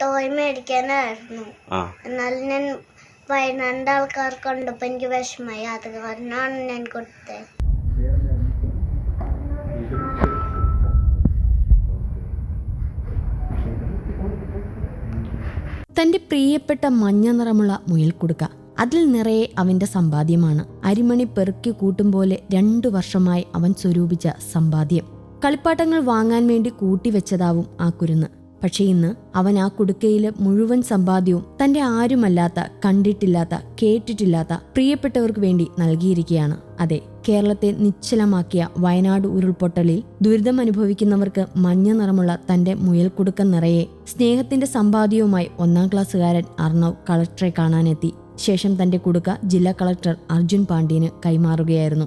Toy മേടിക്കാനായിരുന്നു. എന്നാലും എന്നാൽ ഞാൻ വയനാട് ആൾക്കാർ കണ്ടപ്പോ എനിക്ക് വിഷമായി അത് കാരണമാണ് ഞാൻ കൊടുത്തത്. തന്റെ പ്രിയപ്പെട്ട മഞ്ഞ നിറമുള്ള മുയൽ കൊടുക്ക. അതിൽ നിറയെ അവന്റെ സമ്പാദ്യമാണ്. അരിമണി പെറുക്കി കൂട്ടും പോലെ രണ്ടു വർഷമായി അവൻ സ്വരൂപിച്ച സമ്പാദ്യം. കളിപ്പാട്ടങ്ങൾ വാങ്ങാൻ വേണ്ടി കൂട്ടിവെച്ചതാവും ആ കുരുന്ന്. പക്ഷെ ഇന്ന് അവൻ ആ കുടുക്കയിലെ മുഴുവൻ സമ്പാദ്യവും തന്റെ ആരുമല്ലാത്ത കണ്ടിട്ടില്ലാത്ത കേട്ടിട്ടില്ലാത്ത പ്രിയപ്പെട്ടവർക്ക് വേണ്ടി നൽകിയിരിക്കുകയാണ്. അതെ കേരളത്തെ നിശ്ചലമാക്കിയ വയനാട് ഉരുൾപൊട്ടലിൽ ദുരിതം അനുഭവിക്കുന്നവർക്ക് മഞ്ഞ നിറമുള്ള തന്റെ മുയൽക്കുടുക്കം നിറയെ സ്നേഹത്തിന്റെ സമ്പാദ്യവുമായി ഒന്നാം ക്ലാസ്സുകാരൻ അർണവ് കളക്ടറെ കാണാനെത്തി. ശേഷം തന്റെ കുടുക്ക ജില്ലാ കളക്ടർ അർജുൻ പാണ്ഡ്യന് കൈമാറുകയായിരുന്നു.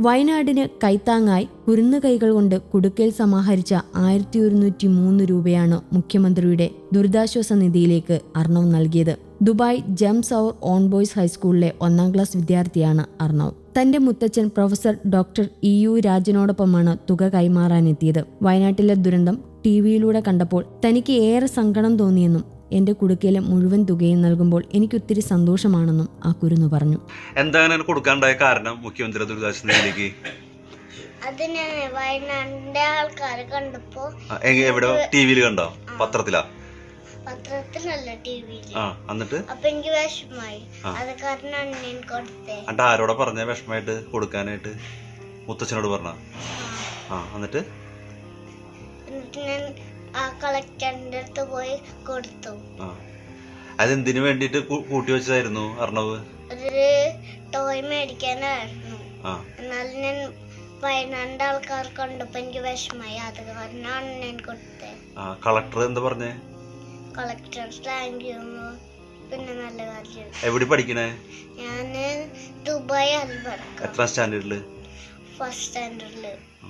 വയനാടിന് കൈത്താങ്ങായി കുരുന്നുകൈകൾ കൊണ്ട് കുടുക്കയിൽ സമാഹരിച്ച ആയിരത്തി ഒരുന്നൂറ്റി മൂന്ന് രൂപയാണ് മുഖ്യമന്ത്രിയുടെ ദുരിതാശ്വാസ നിധിയിലേക്ക് അർണവ് നൽകിയത്. Dubai Gems our own boys ഹൈസ്കൂളിലെ ഒന്നാം ക്ലാസ് വിദ്യാർത്ഥിയാണ് അർണവ്. തന്റെ മുത്തച്ഛൻ പ്രൊഫസർ ഡോക്ടർ ഇ യു രാജനോടൊപ്പമാണ് തുക കൈമാറാനെത്തിയത്. വയനാട്ടിലെ ദുരന്തം ടി വിയിലൂടെ കണ്ടപ്പോൾ തനിക്ക് ഏറെ സങ്കടം തോന്നിയെന്നും എന്റെ കുടുക്കയിലെ മുഴുവൻ തുകയും നൽകുമ്പോൾ എനിക്ക് ഒത്തിരി സന്തോഷമാണെന്നും ആ കുരുന്നു പറഞ്ഞു. എന്താ അങ്ങനെ കൊടുക്കാണ്ടായ കാരണം മുഖ്യമന്ത്രി ദുരിതാശ്വാസ നിധിയിലേക്ക്? അത് ഞാൻ എവിടെ? ടിവിയിൽ കണ്ടോ? പത്രത്തിലാ? പത്രത്തിലല്ല എന്നിട്ട്? അപ്പൊ എനിക്ക് അത് കൊടുത്തേ. എന്നിട്ട് ആരോടാ പറഞ്ഞ വിഷമമായിട്ട് കൊടുക്കാനായിട്ട്? മുത്തച്ഛനോട് പറഞ്ഞ? ആ എന്നിട്ട്? എന്നിട്ട് ഞാൻ ആ കളക്ടറിന്റെ അടുത്ത് പോയി കൊടുത്തു. അതെന്തിനു വേണ്ടിട്ട് കൂട്ടി വെച്ചതായിരുന്നു അർണവ്? ഒരു ടോയ് മേടിക്കാനായിരുന്നു. എന്നാൽ ഞാൻ പതിനാണ്ട് ആൾക്കാർ കണ്ടപ്പോ എനിക്ക് വിഷമായി അത് കാരണമാണ് ഞാൻ കൊടുത്തത് കളക്ടർ എന്താ പറഞ്ഞേ? കളക്ടർ താങ്ക് യു പിന്നെ നല്ല കാര്യം. എവിടെ പഠിക്കണേ? ഞാൻ ദുബായ് അൽബർക്ക. എത്ര സ്റ്റാൻഡേർഡിൽ? ഫസ്റ്റ് സ്റ്റാൻഡേർഡിൽ